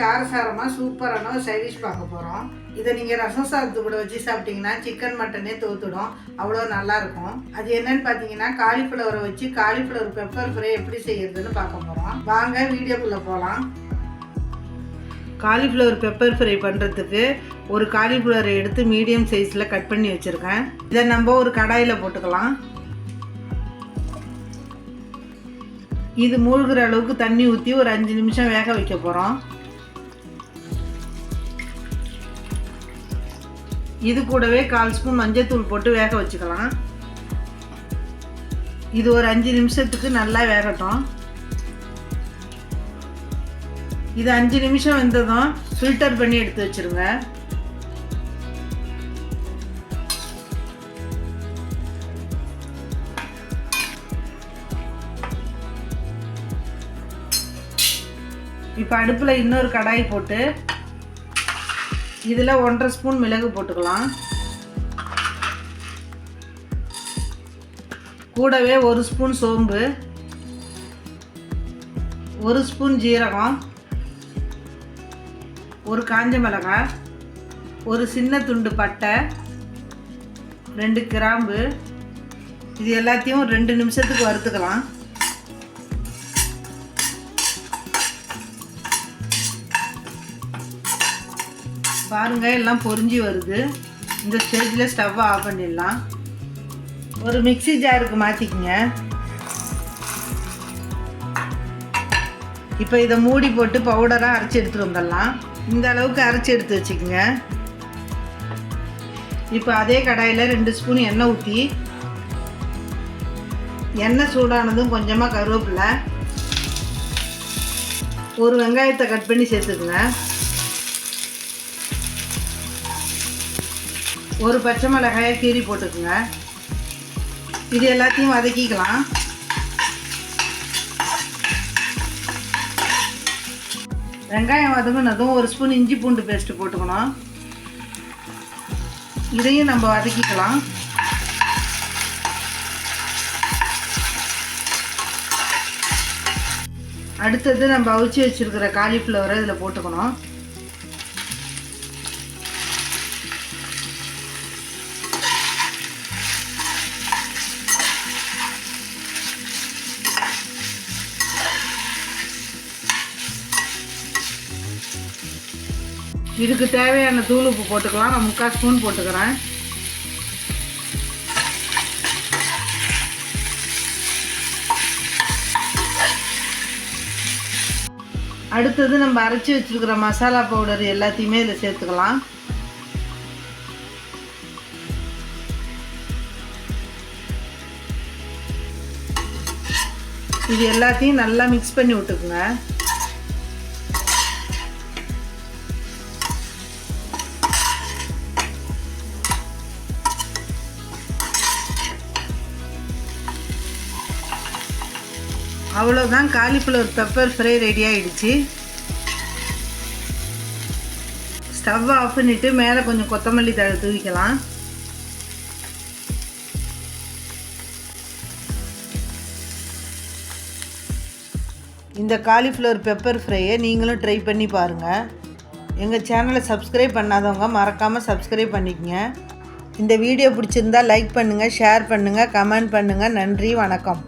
காரசாரமாக சூப்பரான ஒரு சைடிஷ் பார்க்க போகிறோம் இதை நீங்கள் ரசம் சாதத்து கூட வச்சு சாப்பிட்டீங்கன்னா சிக்கன் மட்டனே தோத்துடும். அவ்வளோ நல்லாயிருக்கும். அது என்னன்னு பார்த்தீங்கன்னா காலிஃப்ளவரை வச்சு காலிஃப்ளவர் பெப்பர் ஃப்ரை எப்படி செய்யறதுன்னு பார்க்க போகிறோம் வாங்க வீடியோக்குள்ளே போகலாம் காலிஃப்ளவர் பெப்பர் ஃப்ரை பண்ணுறதுக்கு ஒரு காலிஃப்ளவரை எடுத்து மீடியம் சைஸில் கட் பண்ணி வச்சுருக்கேன். இதை நம்ம ஒரு கடாயில் போட்டுக்கலாம். இது மூழ்கிற அளவுக்கு தண்ணி ஊற்றி ஒரு அஞ்சு நிமிஷம் வேக வைக்க போகிறோம் இது கூடவே கால் ஸ்பூன் மஞ்சத்தூள் போட்டு வேக வச்சுக்கலாம். இது ஒரு அஞ்சு நிமிஷத்துக்கு நல்லா வேகட்டும். இது அஞ்சு நிமிஷம் வந்ததும் ஃபில்டர் பண்ணி எடுத்து வச்சிருங்க. இப்போ அடுப்பில் இன்னொரு கடாய் போட்டு இதில் ஒன்றரை ஸ்பூன் மிளகு போட்டுக்கலாம். கூடவே ஒரு ஸ்பூன் சோம்பு. ஒரு ஸ்பூன் ஜீரகம். ஒரு காஞ்ச மிளகாய். ஒரு சின்ன துண்டு பட்டை. ரெண்டு கிராம்பு. இது எல்லாத்தையும் ரெண்டு நிமிஷத்துக்கு வறுத்துக்கலாம். பாருங்க எல்லாம் பொறிஞ்சி வருது. இந்த ஸ்டேஜில் ஸ்டவ்வை ஆஃப் பண்ணிடலாம். ஒரு மிக்ஸி ஜாருக்கு மாற்றிக்கங்க இப்போ இதை மூடி போட்டு பவுடராக அரைச்சி எடுத்துகிட்டு வந்துடலாம். இந்த அளவுக்கு அரைச்சி எடுத்து வச்சுக்கோங்க. இப்போ அதே கடாயில் ரெண்டு ஸ்பூன் எண்ணெய் ஊற்றி எண்ணெய் சூடானதும் கொஞ்சமாக கருவேப்பிலை ஒரு வெங்காயத்தை கட் பண்ணி சேர்த்துக்குங்க. ஒரு பச்சை மிளகாயை கீறி போட்டுக்குங்க. இது எல்லாத்தையும் வதக்கிக்கலாம். வெங்காயம் வதங்கினதும் ஒரு ஸ்பூன் இஞ்சி பூண்டு பேஸ்ட்டு போட்டுக்கணும். இதையும் நம்ம வதக்கிக்கலாம். அடுத்தது நம்ம அவிச்சு வச்சுருக்கிற காலிஃப்ளவரை இதில் போட்டுக்கணும். இதுக்கு தேவையான தூள் உப்பு போட்டுக்கலாம். நான் முக்கால் ஸ்பூன் போட்டுக்கிறேன். அடுத்தது நம்ம அரைச்சி வச்சிருக்கிற மசாலா பவுடர் எல்லாத்தையுமே இதில் சேர்த்துக்கலாம். இது எல்லாத்தையும் நல்லா மிக்ஸ் பண்ணி விட்டுக்குங்க. அவ்வளோதான் காலிஃப்ளவர் பெப்பர் ஃப்ரை ரெடி ஆகிடுச்சு ஸ்டவ் ஆஃப் பண்ணிவிட்டு மேலே கொஞ்சம் கொத்தமல்லி தழை தூவிக்கலாம். இந்த காலிஃப்ளவர் பெப்பர் ஃப்ரையை நீங்களும் ட்ரை பண்ணி பாருங்கள் எங்கள் சேனலை சப்ஸ்கிரைப் பண்ணாதவங்க மறக்காமல் சப்ஸ்கிரைப் பண்ணிக்கங்க. இந்த வீடியோ பிடிச்சிருந்தா லைக் பண்ணுங்கள் ஷேர் பண்ணுங்கள் கமெண்ட் பண்ணுங்கள் நன்றி வணக்கம்.